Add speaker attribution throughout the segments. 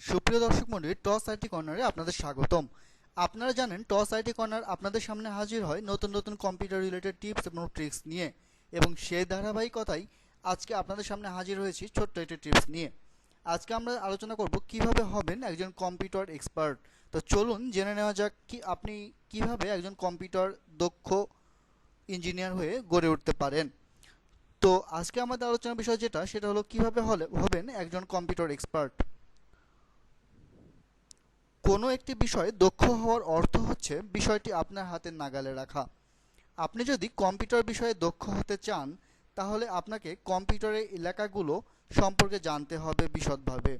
Speaker 1: সুপ্রিয় দর্শক মন্ডলী, টস আইটি কর্নারে আপনাদের স্বাগতম। আপনারা জানেন, টস আইটি কর্নার আপনাদের সামনে হাজির হয় নতুন নতুন কম্পিউটার রিলেটেড টিপস এবং ট্রিক্স নিয়ে। এবং সেই ধারাবাহিকতাই আজকে আপনাদের সামনে হাজির হয়েছি ছোট্ট একটি টিপস নিয়ে। আজকে আমরা আলোচনা করব কীভাবে হবেন একজন কম্পিউটার এক্সপার্ট। তো চলুন জেনে নেওয়া যাক কি আপনি কীভাবে একজন কম্পিউটার দক্ষ ইঞ্জিনিয়ার হয়ে গড়ে উঠতে পারেন। তো আজকে আমাদের আলোচনার বিষয় যেটা, সেটা হলো কীভাবে হলে, হবেন একজন কম্পিউটার এক্সপার্ট। কোনো একটি বিষয়ে দক্ষ হওয়ার অর্থ হচ্ছে বিষয়টি আপনার হাতের নাগালে রাখা। আপনি যদি কম্পিউটার বিষয়ে দক্ষ হতে চান, তাহলে আপনাকে কম্পিউটারের এলাকাগুলো সম্পর্কে জানতে হবে বিশদভাবে।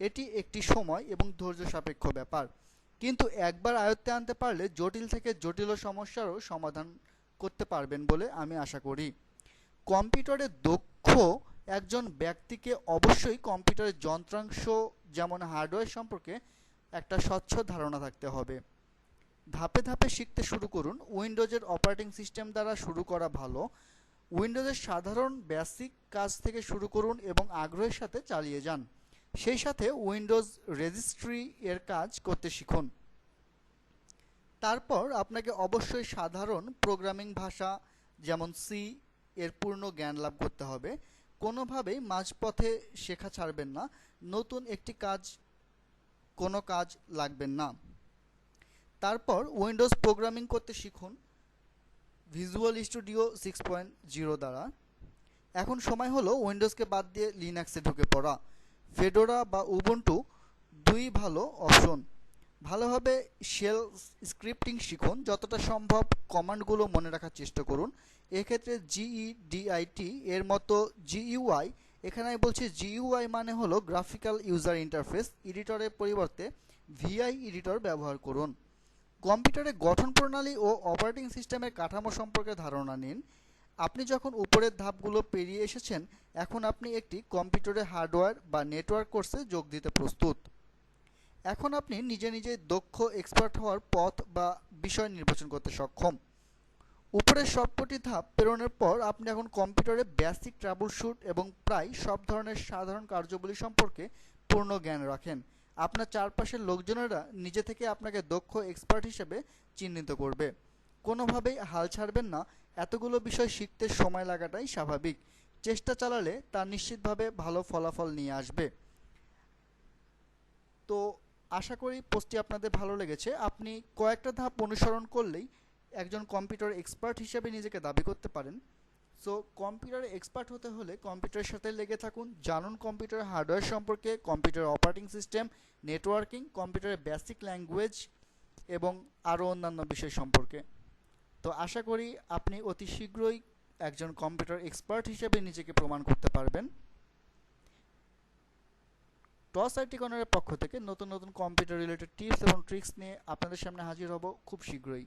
Speaker 1: এটি একটি সময় এবং ধৈর্য সাপেক্ষ ব্যাপার। কিন্তু একবার আয়ত্তে আনতে পারলে জটিল থেকে জটিল সমস্যারও সমাধান করতে পারবেন বলে আমি আশা করি। কম্পিউটারে দক্ষ একজন ব্যক্তিকে অবশ্যই কম্পিউটারের যন্ত্রাংশ, যেমন হার্ডওয়্যার সম্পর্কে একটা স্বচ্ছ ধারণা থাকতে হবে। ধাপে ধাপে শিখতে শুরু করুন, উইন্ডোজের অপারেটিং সিস্টেম দ্বারা শুরু করা ভালো। উইন্ডোজের সাধারণ বেসিক কাজ থেকে শুরু করুন এবং আগ্রহের সাথে চালিয়ে যান। সেই সাথে উইন্ডোজ রেজিস্ট্রি এর কাজ করতে শিখুন। তারপর আপনাকে অবশ্যই সাধারণ প্রোগ্রামিং ভাষা, যেমন সি এর পূর্ণ জ্ঞান লাভ করতে হবে। কোনোভাবেই মাঝপথে শেখা ছাড়বেন না। নতুন একটি কাজ কোনো কাজ লাগবেন না। তারপর উইন্ডোজ প্রোগ্রামিং করতে শিখুন। Visual studio six point zero দ্বারা। এখন সময় হলো উইন্ডোজকে বাদ দিয়ে লিনাক্সে ঢুকে পড়া। ফেডোরা বা উবুন্টু দুই ভালো অপশন। ভালোভাবে শেল স্ক্রিপ্টিং শিখুন, যতটা সম্ভব কমান্ডগুলো মনে রাখার চেষ্টা করুন। এক্ষেত্রে জিই ডিআইটি এর মতো জিইউআই এখানে আমি বলছি জিইউআই মানে হলো গ্রাফিক্যাল ইউজার ইন্টারফেস এডিটরের পরিবর্তে ভিআই এডিটর ব্যবহার করুন। কম্পিউটারের গঠন প্রণালী ও অপারেটিং সিস্টেমের কাঠামো সম্পর্কে ধারণা নিন। আপনি যখন উপরের ধাপগুলো পেরিয়ে এসেছেন, এখন আপনি একটি কম্পিউটারের হার্ডওয়্যার বা নেটওয়ার্ক কোর্সে যোগ দিতে প্রস্তুত। এখন আপনি নিজে নিজে দক্ষ এক্সপার্ট হওয়ার পথ বা বিষয় নির্বাচন করতে সক্ষম। উপরের সবকটি ধাপ প্রেরণের পর আপনি এখন কম্পিউটারে বেসিক ট্রাবল শুট এবং প্রায় সব ধরনের সাধারণ কার্যবলী সম্পর্কে পূর্ণ জ্ঞান রাখেন। আপনার চারপাশের লোকজনেরা নিজে থেকে আপনাকে দক্ষ এক্সপার্ট হিসেবে চিহ্নিত করবে। কোনোভাবেই হাল ছাড়বেন না, এতগুলো বিষয় শিখতে সময় লাগাটাই স্বাভাবিক। চেষ্টা চালালে তা নিশ্চিতভাবে ভালো ফলাফল নিয়ে আসবে। তো আশা করি পোস্টটি আপনাদের ভালো লেগেছে। আপনি কয়েকটা ধাপ অনুসরণ করলেই একজন কম্পিউটার এক্সপার্ট হিসেবে নিজেকে দাবি করতে পারেন। সো কম্পিউটারে এক্সপার্ট হতে হলে কম্পিউটারের সাথে লেগে থাকুন। জানুন কম্পিউটার হার্ডওয়্যার সম্পর্কে কম্পিউটার অপারেটিং সিস্টেম নেটওয়ার্কিং কম্পিউটারের বেসিক ল্যাঙ্গুয়েজ এবং আরও অন্যান্য বিষয় সম্পর্কে। তো আশা করি আপনি অতি শীঘ্রই একজন কম্পিউটার এক্সপার্ট হিসেবে নিজেকে প্রমাণ করতে পারবেন। টস আইটি কর্নারের পক্ষ থেকে নতুন নতুন কম্পিউটার রিলেটেড টিপস এবং ট্রিক্স নিয়ে আপনাদের সামনে হাজির হব খুব শীঘ্রই।